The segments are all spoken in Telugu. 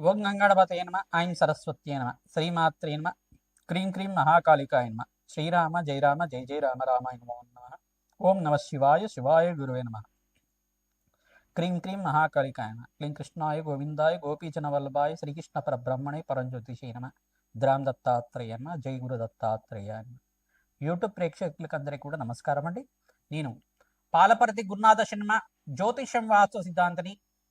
ఓం గంగాడపతయ నమ ఐం సరస్వత్యే నమ శ్రీమాత్రే నమ క్రీం క్రీం మహాకాళికాయ నమ శ్రీరామ జయ రామ జయ జయ రామ రామాయ నమో నమ. ఓం నమ శివాయ శివాయ గురువే నమ. క్రీం క్రీం మహాకాళికాయ నమ క్లీం కృష్ణాయ గోవిందాయ గోపీచన వల్లభాయ శ్రీకృష్ణ పరబ్రహ్మణే పరంజ్యోతిషే నమ ద్రామ్ దత్తాత్రేయ నమ జై గురు దత్తాత్రేయ నమ. యూట్యూబ్ ప్రేక్షకులకందరికీ కూడా నమస్కారం అండి నేను పాలపర్తి గురునాథ శర్మ జ్యోతిషం వాస్తు సిద్ధాంతని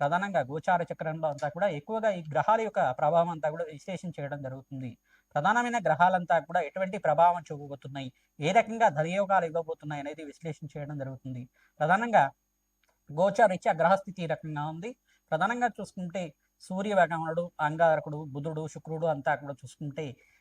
ప్రధానంగా గోచార చక్రంలో అంతా కూడా ఎక్కువగా ఈ గ్రహాల యొక్క ప్రభావం అంతా కూడా విశ్లేషణ చేయడం జరుగుతుంది. ప్రధానమైన గ్రహాలంతా కూడా ఎటువంటి ప్రభావం చూపబోతున్నాయి? ఏ రకంగా ధనయోగాలు ఇవ్వబోతున్నాయి అనేది విశ్లేషణ చేయడం జరుగుతుంది. ప్రధానంగా గోచారీత్యా గ్రహస్థితి రకంగా ఉంది. ప్రధానంగా చూసుకుంటే సూర్య భగవానుడు అంగారకుడు బుధుడు శుక్రుడు అంతా కూడా చూసుకుంటే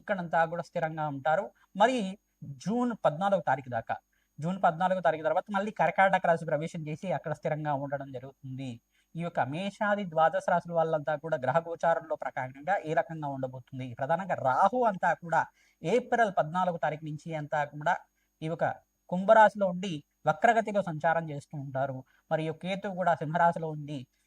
ఇక్కడంతా కూడా స్థిరంగా ఉంటారు. మరి జూన్ పద్నాలుగో తారీఖు దాకా జూన్ పద్నాలుగో తారీఖు తర్వాత మళ్ళీ కర్కాటక రాశి ప్రవేశం చేసి అక్కడ స్థిరంగా ఉండడం జరుగుతుంది. ఈ యొక్క మేషాది ద్వాదశ రాశుల వాళ్ళంతా కూడా గ్రహ గోచారంలో ప్రకారంగా ఏ రకంగా ఉండబోతుంది? ప్రధానంగా రాహు అంతా కూడా ఏప్రిల్ పద్నాలుగో తారీఖు నుంచి అంతా కూడా ఈ యొక్క కుంభరాశిలో ఉండి వక్రగతిలో సంచారం చేస్తూ ఉంటారు. మరియు కేతు కూడా సింహరాశిలో ఉండి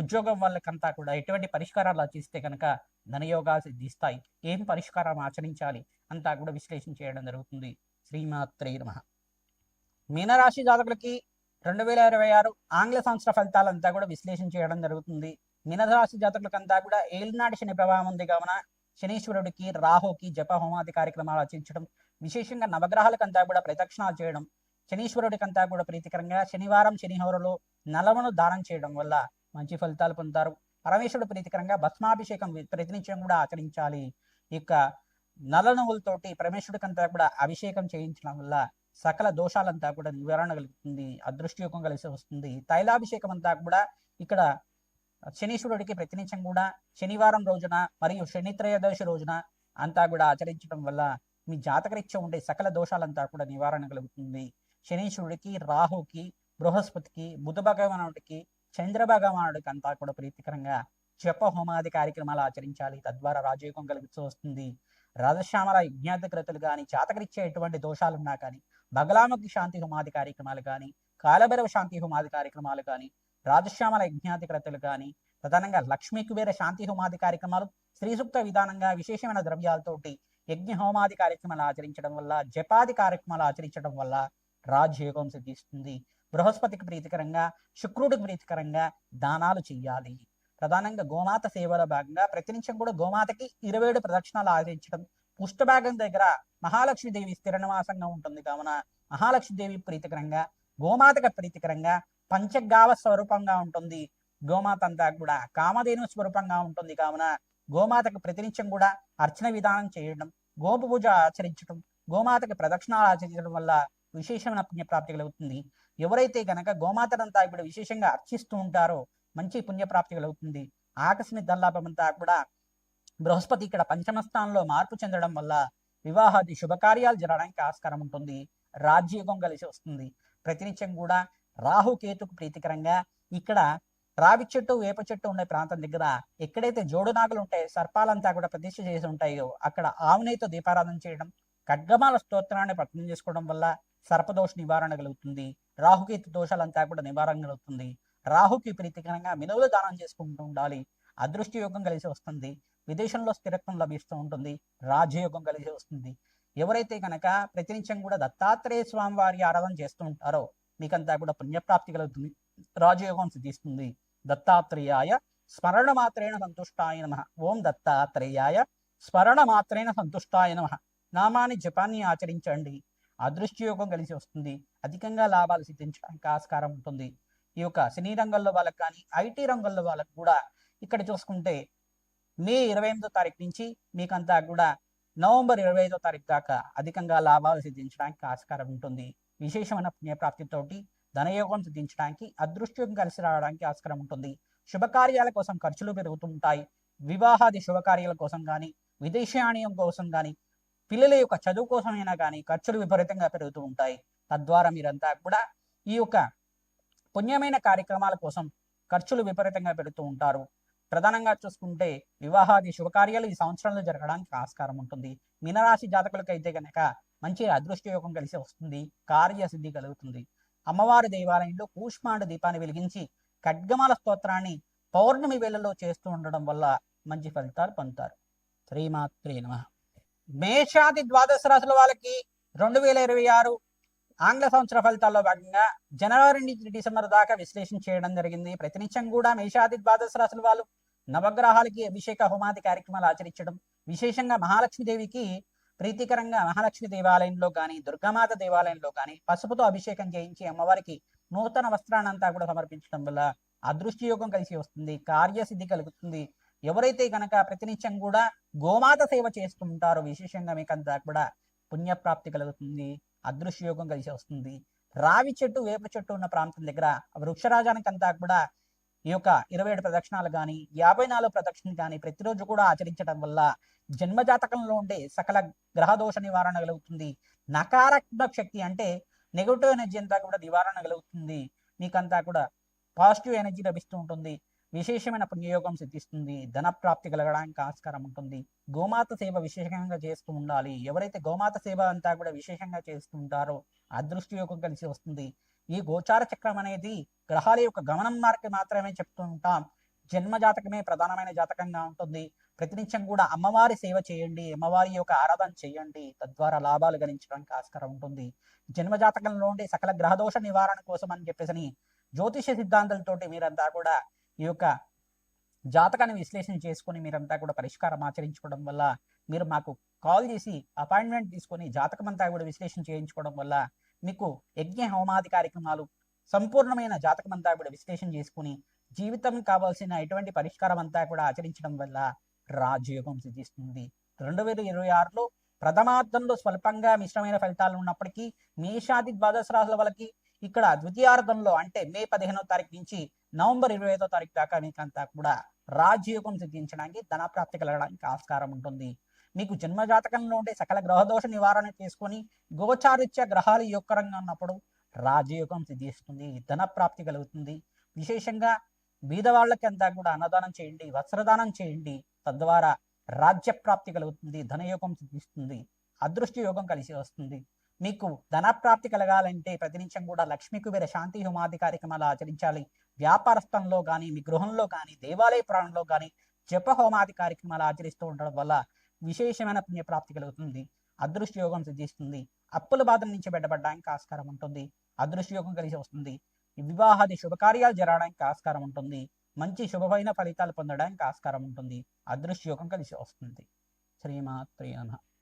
ఉద్యోగం వాళ్ళకంతా కూడా ఎటువంటి పరిష్కారాలు ఆచరిస్తే కనుక ధనయోగాలు సిద్ధిస్తాయి. ఏం పరిష్కారం ఆచరించాలి అంతా కూడా విశ్లేషణ చేయడం జరుగుతుంది. శ్రీమాత్రే నమ. మీనరాశి జాతకులకి రెండు వేల ఇరవై ఆరు ఆంగ్ల సంవత్సర ఫలితాలంతా కూడా విశ్లేషణ చేయడం జరుగుతుంది. మీనరాశి జాతకులకంతా కూడా ఏలినాటి శని ప్రభావం ఉంది కావున శనీశ్వరుడికి రాహుకి జప హోమాది కార్యక్రమాలు ఆచరించడం విశేషంగా నవగ్రహాలకంతా కూడా ప్రదక్షిణాలు చేయడం శనీశ్వరుడికంతా కూడా ప్రీతికరంగా శనివారం శనిహోరలో నలవను దానం చేయడం వల్ల మంచి ఫలితాలు పొందుతారు. పరమేశ్వరుడు ప్రీతికరంగా భస్మాభిషేకం ప్రతినిత్యం కూడా ఆచరించాలి. ఇక నల్ల నువ్వులతోటి పరమేశ్వరుడికంతా కూడా అభిషేకం చేయించడం వల్ల సకల దోషాలంతా కూడా నివారణ కలుగుతుంది. అదృష్టయోగం కలిసి వస్తుంది. తైలాభిషేకం అంతా కూడా ఇక్కడ శనీశ్వరుడికి ప్రతినిత్యం కూడా శనివారం రోజున మరియు శనిత్రయోదశి రోజున అంతా కూడా ఆచరించడం వల్ల మీ జాతకరీత్యా ఉండే సకల దోషాలంతా కూడా నివారణ కలుగుతుంది. శనీశ్వరుడికి రాహుకి బృహస్పతికి బుధ భగవానుడికి చంద్రభగవానుడికి అంతా కూడా ప్రీతికరంగా జప హోమాది కార్యక్రమాలు ఆచరించాలి. తద్వారా రాజయోగం కలిగిస్తూ వస్తుంది. రాజశ్యామల యజ్ఞాధికృతులు కానీ జాతకరిచ్చే ఎటువంటి దోషాలున్నా కానీ బగలాముఖి శాంతి హోమాది కార్యక్రమాలు కానీ కాలభైరవ శాంతి హోమాది కార్యక్రమాలు కానీ రాజశ్యామల యజ్ఞాధికృతులు కానీ ప్రధానంగా లక్ష్మీ కుబేర శాంతి హోమాది కార్యక్రమాలు శ్రీసూక్త విధానంగా విశేషమైన ద్రవ్యాలతోటి యజ్ఞ హోమాది కార్యక్రమాలు ఆచరించడం వల్ల జపాది కార్యక్రమాలు ఆచరించడం వల్ల రాజయోగం సిద్ధిస్తుంది. బృహస్పతికి ప్రీతికరంగా శుక్రుడికి ప్రీతికరంగా దానాలు చెయ్యాలి. ప్రధానంగా గోమాత సేవలో భాగంగా ప్రతినిత్యం కూడా గోమాతకి ఇరవై ఏడు ప్రదక్షిణాలు ఆచరించడం పుష్టభాగం దగ్గర మహాలక్ష్మీదేవి స్థిర నివాసంగా ఉంటుంది. కావున మహాలక్ష్మీదేవి ప్రీతికరంగా గోమాతకు ప్రీతికరంగా పంచగావ స్వరూపంగా ఉంటుంది. గోమాత అంతా కూడా కామధేను స్వరూపంగా ఉంటుంది. కావున గోమాతకు ప్రతినిత్యం కూడా అర్చన విధానం చేయడం గోపు పూజ ఆచరించడం గోమాతకి ప్రదక్షిణాలు ఆచరించడం వల్ల విశేషమైన పుణ్యప్రాప్తి కలుగుతుంది. ఎవరైతే గనక గోమాతనంతా ఇప్పుడు విశేషంగా అర్చిస్తూ ఉంటారో మంచి పుణ్యప్రాప్తి కలుగుతుంది. ఆకస్మిక దల్లాభమంతా అంతా కూడా బృహస్పతి ఇక్కడ పంచమ స్థానంలో మార్పు చెందడం వల్ల వివాహాది శుభకార్యాలు జరగడానికి ఆస్కారం ఉంటుంది. రాజ్యోగం కలిసి వస్తుంది. ప్రతినిత్యం కూడా రాహుకేతుకు ప్రీతికరంగా ఇక్కడ రావి చెట్టు వేప చెట్టు ఉండే ప్రాంతం దగ్గర ఎక్కడైతే జోడు నాగులు ఉంటాయో సర్పాలంతా కూడా ప్రతిష్ఠ చేసి ఉంటాయో అక్కడ ఆవునేతో దీపారాధన చేయడం ఖడ్గమాల స్తోత్రాన్ని పఠనం చేసుకోవడం వల్ల సర్పదోష నివారణ కలుగుతుంది. రాహుకేతు దోషాలంతా కూడా నివారణ అవుతుంది రాహుకి ప్రీతికరంగా మినువులు దానం చేసుకుంటూ ఉండాలి. అదృష్ట యోగం కలిసి వస్తుంది. విదేశంలో స్థిరత్వం లభిస్తూ ఉంటుంది. రాజయోగం కలిసి వస్తుంది. ఎవరైతే కనుక ప్రతినిత్యం కూడా దత్తాత్రేయ స్వామి వారి ఆరాధన చేస్తూ ఉంటారో మీకంతా కూడా పుణ్యప్రాప్తి కలుగుతుంది. రాజయోగం సిద్ధిస్తుంది. దత్తాత్రేయాయ స్మరణ మాత్రేణ సంతుష్టాయ నమ. ఓం దత్తాత్రేయాయ స్మరణ మాత్రేణ సంతుష్టాయ నమ. నామాన్ని జపాన్ని ఆచరించండి. అదృష్టయోగం కలిసి వస్తుంది. అధికంగా లాభాలు సిద్ధించడానికి ఆస్కారం ఉంటుంది. ఈ యొక్క సినీ రంగంలో వాళ్ళకి కానీ ఐటీ రంగంలో వాళ్ళకి కూడా ఇక్కడ చూసుకుంటే మే ఇరవై ఎనిమిదో తారీఖు నుంచి మీకంతా కూడా నవంబర్ ఇరవై ఐదో తారీఖు దాకా అధికంగా లాభాలు సిద్ధించడానికి ఆస్కారం ఉంటుంది. విశేషమైన పుణ్యప్రాప్తితోటి ధనయోగం సిద్ధించడానికి అదృష్టయోగం కలిసి రావడానికి ఆస్కారం ఉంటుంది. శుభకార్యాల కోసం ఖర్చులు పెరుగుతుంటాయి వివాహాది శుభకార్యాల కోసం కానీ విదేశాణయం కోసం కానీ పిల్లల యొక్క చదువు కోసమైనా కానీ ఖర్చులు విపరీతంగా పెరుగుతూ ఉంటాయి. తద్వారా మీరంతా కూడా ఈ యొక్క పుణ్యమైన కార్యక్రమాల కోసం ఖర్చులు విపరీతంగా పెడుతూ ఉంటారు. ప్రధానంగా చూసుకుంటే వివాహాది శుభకార్యాలు ఈ సంవత్సరంలో జరగడానికి ఆస్కారం ఉంటుంది. మీనరాశి జాతకులకు అయితే కనుక మంచి అదృష్ట యోగం కలిసి వస్తుంది. కార్యసిద్ధి కలుగుతుంది. అమ్మవారి దేవాలయంలో కూష్మాండ దీపాన్ని వెలిగించి ఖడ్గమాల స్తోత్రాన్ని పౌర్ణమి వేళల్లో చేస్తూ ఉండడం వల్ల మంచి ఫలితాలు పొందుతారు. శ్రీమాత్రే నమ. మేషాది ద్వాదశ రాశుల వాళ్ళకి రెండు వేల ఇరవై ఆరు ఆంగ్ల సంవత్సర ఫలితాల్లో భాగంగా జనవరి నుంచి డిసెంబర్ దాకా విశ్లేషణ చేయడం జరిగింది. ప్రతినిత్యం కూడా మేషాది ద్వాదశ రాశుల వాళ్ళు నవగ్రహాలకి అభిషేక హోమాది కార్యక్రమాలు ఆచరించడం విశేషంగా మహాలక్ష్మీదేవికి ప్రీతికరంగా మహాలక్ష్మి దేవాలయంలో కానీ దుర్గామాత దేవాలయంలో కానీ పసుపుతో అభిషేకం చేయించి అమ్మవారికి నూతన వస్త్రాన్నంతా కూడా సమర్పించడం వల్ల అదృష్టి యోగం కలిసి వస్తుంది కార్యసిద్ధి కలుగుతుంది. ఎవరైతే కనుక ప్రతినిత్యం కూడా గోమాత సేవ చేస్తూ ఉంటారో విశేషంగా మీకు అంతా కూడా పుణ్యప్రాప్తి కలుగుతుంది అదృశ్యయోగం కలిసి వస్తుంది. రావి చెట్టు వేప చెట్టు ఉన్న ప్రాంతం దగ్గర వృక్షరాజానికి అంతా కూడా ఈ యొక్క ఇరవై ఏడు ప్రదక్షిణాలు కానీ యాభై నాలుగు ప్రదక్షిణలు కానీ ప్రతిరోజు కూడా ఆచరించడం వల్ల జన్మజాతకంలో ఉండే సకల గ్రహదోష నివారణ కలుగుతుంది. నకారాత్మక శక్తి అంటే నెగటివ్ ఎనర్జీ అంతా కూడా నివారణ కలుగుతుంది. మీకంతా కూడా పాజిటివ్ ఎనర్జీ లభిస్తూ ఉంటుంది. విశేషమైన పుణ్యయోగం సిద్ధిస్తుంది. ధన ప్రాప్తి కలగడానికి ఆస్కారం ఉంటుంది. గోమాత సేవ విశేషంగా చేస్తూ ఉండాలి. ఎవరైతే గోమాత సేవ అంతా కూడా విశేషంగా చేస్తూ ఉంటారో అదృష్టి యోగం కలిసి వస్తుంది. ఈ గోచార చక్రం అనేది గ్రహాల యొక్క గమనం మార్గం మాత్రమే చెప్తూ ఉంటాం. జన్మ జాతకమే ప్రధానమైన జాతకంగా ఉంటుంది. ప్రతినిత్యం కూడా అమ్మవారి సేవ చేయండి. అమ్మవారి యొక్క ఆరాధన చేయండి. తద్వారా లాభాలు గణించడానికి ఆస్కారం ఉంటుంది. జన్మ జాతకంలో ఉండే సకల గ్రహదోష నివారణ కోసం అని చెప్పేసి జ్యోతిష సిద్ధాంతాలతోటి మీరంతా కూడా ఈ యొక్క జాతకాన్ని విశ్లేషణ చేసుకొని మీరంతా కూడా పరిష్కారం ఆచరించుకోవడం వల్ల మీరు మాకు కాల్ చేసి అపాయింట్మెంట్ తీసుకొని జాతకం అంతా కూడా విశ్లేషణ చేయించుకోవడం వల్ల మీకు యజ్ఞ హోమాది కార్యక్రమాలు సంపూర్ణమైన జాతకం అంతా కూడా విశ్లేషణ చేసుకుని జీవితం కావాల్సిన ఎటువంటి పరిష్కారం అంతా కూడా ఆచరించడం వల్ల రాజయోగం సిద్ధిస్తుంది. రెండు వేల ఇరవై ఆరులో ప్రథమార్థంలో స్వల్పంగా మిశ్రమైన ఫలితాలు ఉన్నప్పటికీ మేషాది ద్వాదశ రాశుల వాళ్ళకి ఇక్కడ ద్వితీయార్థంలో అంటే మే పదిహేనో తారీఖు నుంచి నవంబర్ ఇరవై ఐదో తారీఖు దాకా మీకంతా కూడా రాజయోగం సిద్ధించడానికి ధనప్రాప్తి కలగడానికి ఆస్కారం ఉంటుంది. మీకు జన్మజాతకంలో ఉండే సకల గ్రహదోష నివారణ చేసుకొని గోచారిత్య గ్రహాలు యొక్కరంగా ఉన్నప్పుడు రాజయోగం సిద్ధిస్తుంది ధనప్రాప్తి కలుగుతుంది. విశేషంగా బీదవాళ్ళకి అంతా కూడా అన్నదానం చేయండి వస్త్రదానం చేయండి. తద్వారా రాజ్యప్రాప్తి కలుగుతుంది ధనయోగం సిద్ధిస్తుంది అదృష్ట యోగం కలిసి వస్తుంది. మీకు ధనప్రాప్తి కలగాలంటే ప్రతినిత్యం కూడా లక్ష్మీ కుబేర శాంతి హోమాది కార్యక్రమాలు ఆచరించాలి. వ్యాపార స్థలంలో కానీ మీ గృహంలో కానీ దేవాలయ ప్రాణంలో కానీ జప హోమాది కార్యక్రమాలు ఆచరిస్తూ ఉండడం వల్ల విశేషమైన పుణ్యప్రాప్తి కలుగుతుంది. అదృష్ట యోగం సిద్ధిస్తుంది. అప్పుల బాధల నుంచి బయటపడడానికి ఆస్కారం ఉంటుంది. అదృష్ట యోగం కలిసి వస్తుంది. వివాహాది శుభకార్యాలు జరగడానికి ఆస్కారం ఉంటుంది. మంచి శుభమైన ఫలితాలు పొందడానికి ఆస్కారం ఉంటుంది. అదృష్ట యోగం కలిసి వస్తుంది. శ్రీమాత్రే నమః.